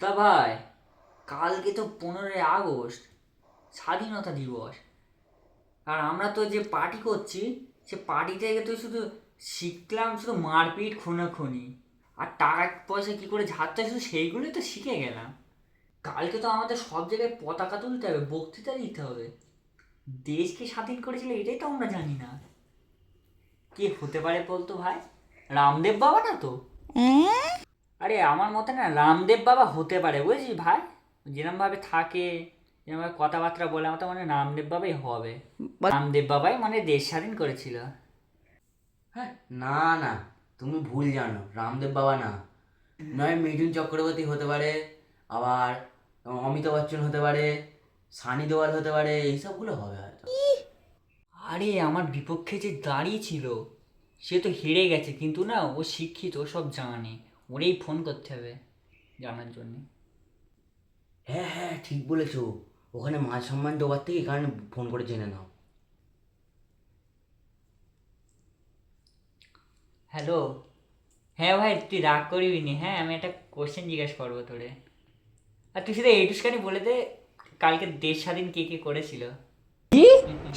তা ভাই, কালকে তো পনেরোই আগস্ট, স্বাধীনতা দিবস। আর আমরা তো যে পার্টি করছি, সে পার্টি থেকে তো শুধু শিখলাম শুধু মারপিট, খুনোখুনি। আর টাকা পয়সা কী করে ঝাড়তে হয় শুধু সেইগুলোই তো শিখে গেলাম। কালকে তো আমাদের সব জায়গায় পতাকা তুলতে হবে, বক্তৃতা দিতে হবে। দেশকে স্বাধীন করেছিল এটাই তো আমরা জানি না। কে হতে পারে বলতো ভাই? রামদেব বাবা না তো? আরে আমার মতে না রামদেব বাবা হতে পারে বুঝলি ভাই? যেরমভাবে থাকে যেরমভাবে কথাবার্তা বলে আমার তো মানে রামদেব বাবাই হবে। রামদেব বাবাই মানে দেশ স্বাধীন করেছিল। হ্যাঁ না না তুমি ভুল জানো রামদেব বাবা না। নয় মিঠুন চক্রবর্তী হতে পারে আবার অমিতাভ বচ্চন হতে পারে সানি দেওয়াল হতে পারে এইসবগুলো হবে হয়তো। আরে আমার বিপক্ষে যে দাঁড়িয়ে ছিল সে তো হেরে গেছে কিন্তু না ও শিক্ষিত ও সব জানে। ওরেই ফোন করতে হবে জানার জন্য। হ্যাঁ হ্যাঁ ঠিক বলেছ। ওখানে মান সম্মান দেওয়ার থেকে এখানে ফোন করে জেনে নাও। হ্যালো হ্যাঁ ভাই তুই রাগ করবি নি। হ্যাঁ আমি একটা কোশ্চেন জিজ্ঞেস করব তোরে। আর তুই শুধু এইটুখানি বলে দে কালকে দেশ স্বাধীন কে কে করেছিল। কি?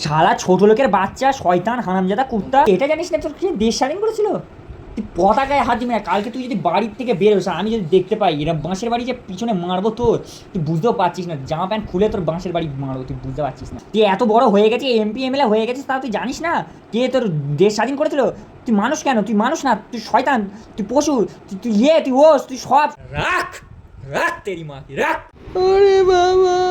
শালা ছোট লোকের বাচ্চা শয়তান হারামজাদা কুত্তা। এটা জানিস না তোর কি দেশ স্বাধীন করেছিল? তুই পতাকায় হাত দিবি না। কালকে তুই যদি বাড়ির থেকে বেরোস আর আমি যদি দেখতে পাই এরা বাঁশের বাড়ি যে পিছনে মারবো তোর তুই বুঝতেও পারছিস না। জামা প্যান্ট খুলে তোর বাঁশের বাড়ি মারবো তুই বুঝতে পারছিস না। তুই এত বড় হয়ে গেছে এমপি এমএলএ হয়ে গেছিস তাও তুই জানিস না? কে তোর দেশ স্বাধীন করেছিল? তুই মানুষ কেন? তুই মানুষ না তুই শয়তান তুই পশু তুই তুই ইয়ে তুই ওস তুই সব রাখ রাখ তেরি মা রাখ। ওরে বাবা।